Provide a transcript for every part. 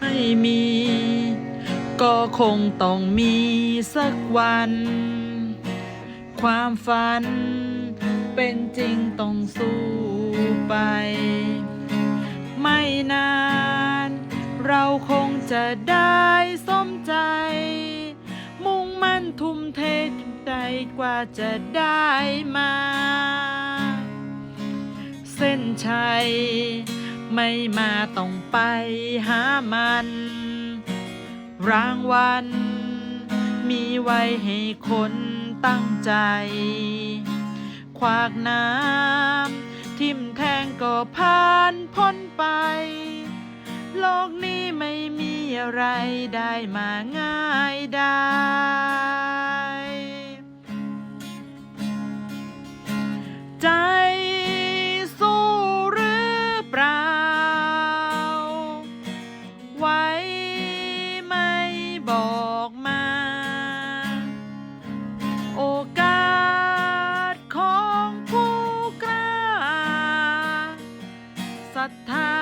ไม่มี ก็คงต้องมีสักวัน ความฝัน เป็นจริงต้องสู้ไป ไม่นาน เราคงจะได้สมใจ มุ่งมั่นทุ่มเทใจกว่าจะได้มา เส้นชัย ไม่มาต้องไปหามัน รางวัล มีไว้ให้คนตั้งใจขวากน้ำทิ่มแทงก็ผ่านพ้นไป โลกนี้ไม่มีอะไรได้มาง่ายได้ รัทธา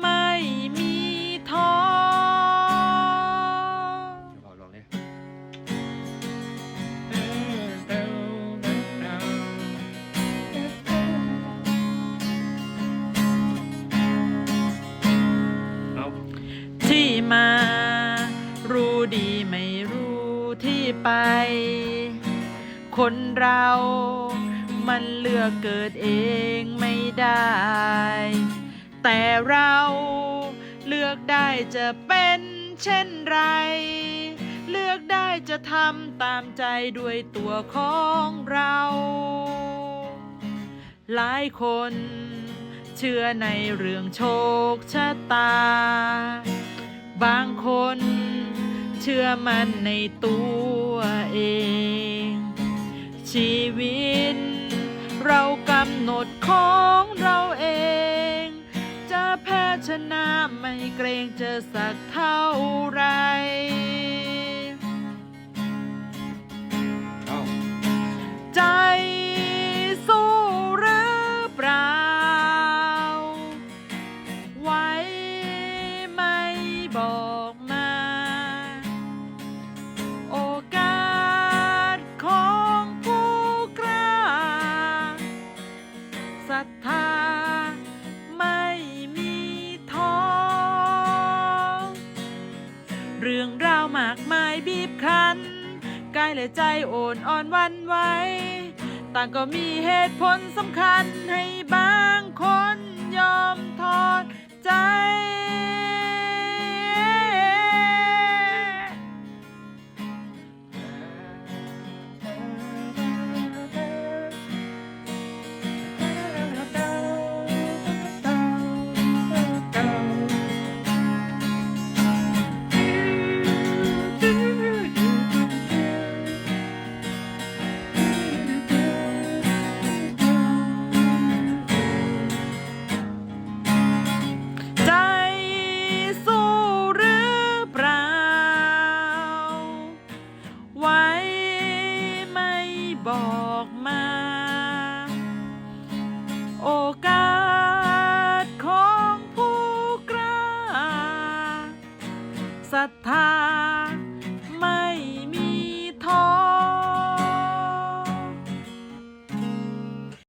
ไม่มีท้อลองดิเอาที่มา รู้ดีไม่รู้ที่ไป คนเรา มันเลือกเกิดเองไม่ แต่เราเลือกได้จะเป็นเช่นไร เลือกได้จะทำตามใจด้วยตัวของเรา หลายคนเชื่อในเรื่องโชคชะตา บางคนเชื่อมันในตัวเอง ชีวิต เรากำหนดของเราเอง แพ้ชนะไม่เกรงจะสักเท่าไรเอาใจสู้หรือเปล่า ไว้ไม่บอกมา โอกาสของผู้กล้าศรัทธาาวมากมายบีบคั้นกายและใจโอนอ่อนวันไหวต่างก็มีเหตุผลสำคัญให้ โอกา